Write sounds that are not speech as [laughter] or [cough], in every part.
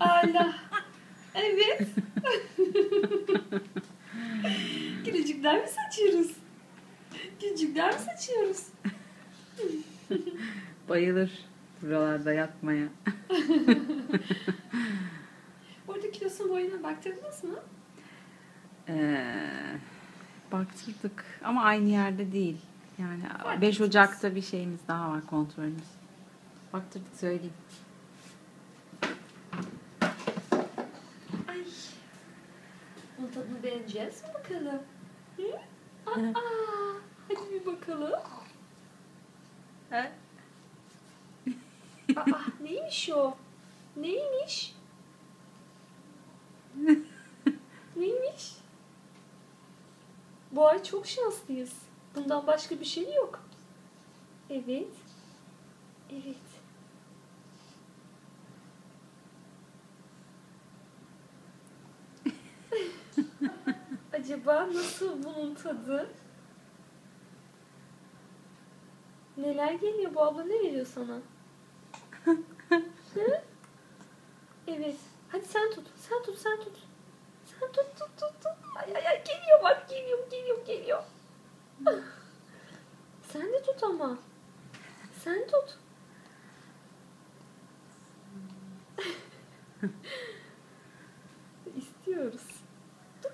Allah. Evet. Gülücükler mi saçıyoruz? Gülücükler mi saçıyoruz? Bayılır buralarda yatmaya. Orada kilosun boyuna baktırdınız mı? Ee, baktırdık ama aynı yerde değil. Yani Fark 5 etmez. Ocak'ta bir şeyimiz daha var kontrolümüz. Baktırdık söyleyeyim. Ay. Bunun mi bakalım? Hı? Aa, hadi bir bakalım. Ha? [laughs] Aa, neymiş o? Neymiş? [laughs] neymiş? Bu ay çok şanslıyız. Bundan başka bir şey yok. Evet. Acaba nasıl bunun tadı? Neler geliyor bu abla ne veriyor sana? [laughs] Hı? Evet. Hadi sen tut. Sen tut, sen tut. Sen tut, tut, tut, tut. Ay ay ay geliyor bak geliyor, geliyor, geliyor. [laughs] Sen de tut ama. Sen tut. [laughs] İstiyoruz.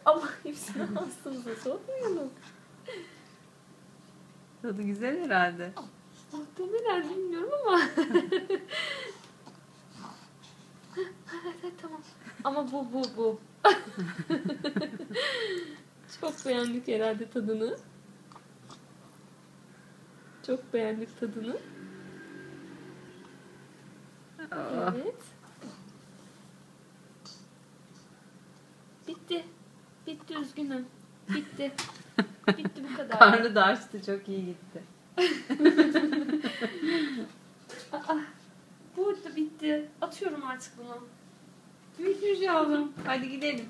Ama [laughs] hepsini ağzımıza sokmayalım. Tadı güzel herhalde. Muhtemelen bilmiyorum ama. [laughs] evet, evet, tamam. Ama bu bu bu. [laughs] Çok beğendik herhalde tadını. Çok beğendik tadını. Aa, Evet. Bitti. Bitti üzgünüm. Bitti. Bitti bu kadar. [laughs] Karnı da açtı çok iyi gitti. [laughs] Aa, bu da bitti. Atıyorum artık bunu. Bitmiş yavrum. Hadi gidelim.